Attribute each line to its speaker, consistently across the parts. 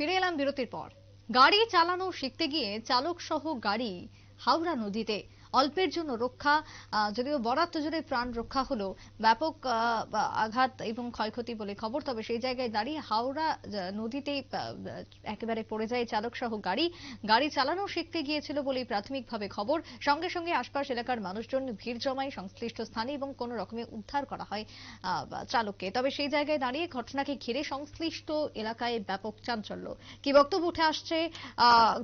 Speaker 1: ফিরে এলাম বিরতির পর। গাড়ি চালানো শিখতে গিয়ে চালক সহ গাড়ি হাওড়া নদীতে। অল্পের জন্য রক্ষা যদিও বরাত জোরে প্রাণ রক্ষা হলো ব্যাপক আঘাত এবং ক্ষয়ক্ষতি বলে খবর। তবে সেই জায়গায় দাঁড়িয়ে হাওড়া আহ, একেবারে পড়ে যায় চালক সহ গাড়ি। গাড়ি চালানো শিখতে গিয়েছিল বলেই প্রাথমিকভাবে খবর। সঙ্গে সঙ্গে আশপাশ এলাকার মানুষজন ভিড় জমায় সংশ্লিষ্ট স্থানে এবং কোনো রকমে উদ্ধার করা হয় চালককে। তবে সেই জায়গায় দাঁড়িয়ে ঘটনাকে ঘিরে সংশ্লিষ্ট এলাকায় ব্যাপক চাঞ্চল্য। কি বক্তব্য উঠে আসছে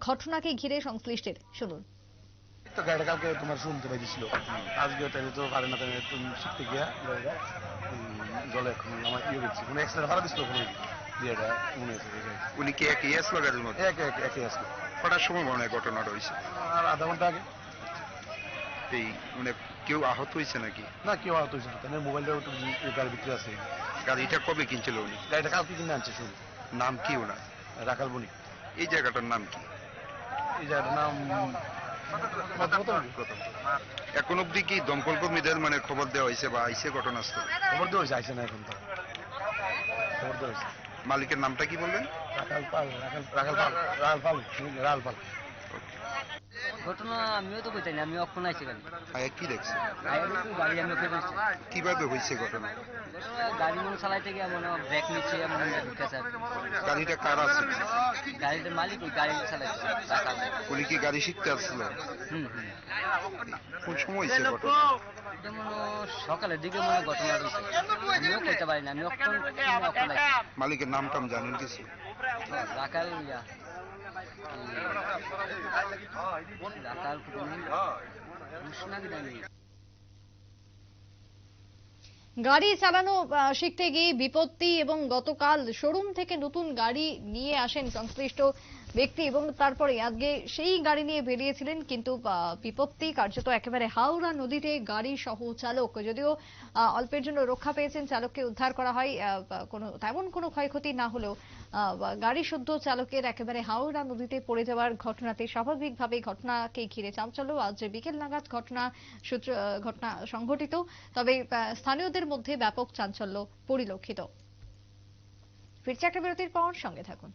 Speaker 1: ঘটনাকে ঘিরে সংশ্লিষ্টের? শুনুন।
Speaker 2: তো গাড়িটা কালকে তোমার শুনতে পাইছিল আজকে তাই তো পারে না তুমি শিখতে গিয়া জলে এখন আমার ইয়ে মানে এক্সট্রা ভাড়া বিয়েটা মনে হয়েছে গাড়ি।
Speaker 3: উনি কি একই আসলো গাড়ির মধ্যে?
Speaker 2: এক এক একই আসলো
Speaker 3: কটার সময় মনে হয় ঘটনাটা হয়েছে
Speaker 2: আর আধা ঘণ্টা আগে।
Speaker 3: এই মানে কেউ আহত হয়েছে নাকি?
Speaker 2: না কেউ আহত হয়েছিল তাই মোবাইলটা একটু গাড়ির ভিতরে আছে।
Speaker 3: গাড়িটা কবে কিনছিল উনি?
Speaker 2: গাড়িটা কালকে কিনে আনছে শুধু
Speaker 3: নাম কি ওনার?
Speaker 2: রাখাল বনি
Speaker 3: এই জায়গাটার নাম কি?
Speaker 2: এই জায়গাটার নাম
Speaker 3: এখন অব্দি কি দমকল কর্মীদের মানে খবর দেওয়া হয়েছে বা আইসে ঘটনাস্থলে?
Speaker 2: খবর দেওয়া হয়েছে আইসে না এখন তো খবর দেওয়া হয়েছে
Speaker 3: মালিকের নামটা কি বললেন?
Speaker 2: রাখাল পাল রাখাল রাখাল পাল রাখাল পাল রাখাল পাল।
Speaker 4: ঘটনা আমিও তো কইতাই না আমি অক্ষণ আইছি গাড়ি
Speaker 3: আয়া কি দেখছে?
Speaker 4: গাড়ি আমি ফেলে
Speaker 3: কীভাবে হয়েছে ঘটনা?
Speaker 4: ঘটনা গাড়ি মনে চালাইতে গিয়ে মনে ব্রেক নিচ্ছে মনে ঢুকেছে
Speaker 3: গাড়িটা কার আছে?
Speaker 4: গাড়িটার মালিক ওই গাড়ি চালাইছে
Speaker 3: উনি কি গাড়ি শিখতে আসছিল?
Speaker 4: হুম হুম।
Speaker 3: কোন সময় হয়েছে ঘটনা?
Speaker 4: এটা সকালের দিকে মনে ঘটনা আমিও কইতে পারি না আমি অক্ষণ অক্ষণ
Speaker 3: মালিকের নাম টাম জানেন কিছু?
Speaker 4: রাখাল ইয়া।
Speaker 1: গাড়ি চালানো শিখতে গিয়ে বিপত্তি এবং গতকাল শোরুম থেকে নতুন গাড়ি নিয়ে আসেন সংশ্লিষ্ট ব্যক্তি এবং তারপরে আজকে সেই গাড়ি নিয়ে বেরিয়েছিলেন, কিন্তু বিপত্তি কার্যত একেবারে হাওড়া নদীতে গাড়ি সহ চালক। যদিও অল্পের জন্য রক্ষা পেয়েছেন, চালককে উদ্ধার করা হয় কোনো, তেমন কোনো ক্ষয়ক্ষতি না হলেও গাড়ি শুদ্ধ চালকের একেবারে হাওড়া নদীতে পড়ে যাওয়ার ঘটনাতে স্বাভাবিকভাবে ঘটনাকে ঘিরে চাঞ্চল্য আজ বিকেল নাগাদ ঘটনা সূত্র ঘটনা সংঘটিত, তবে স্থানীয়দের মধ্যে ব্যাপক চাঞ্চল্য পরিলক্ষিত। ফিরছে একটা বিরতির পর সঙ্গে থাকুন।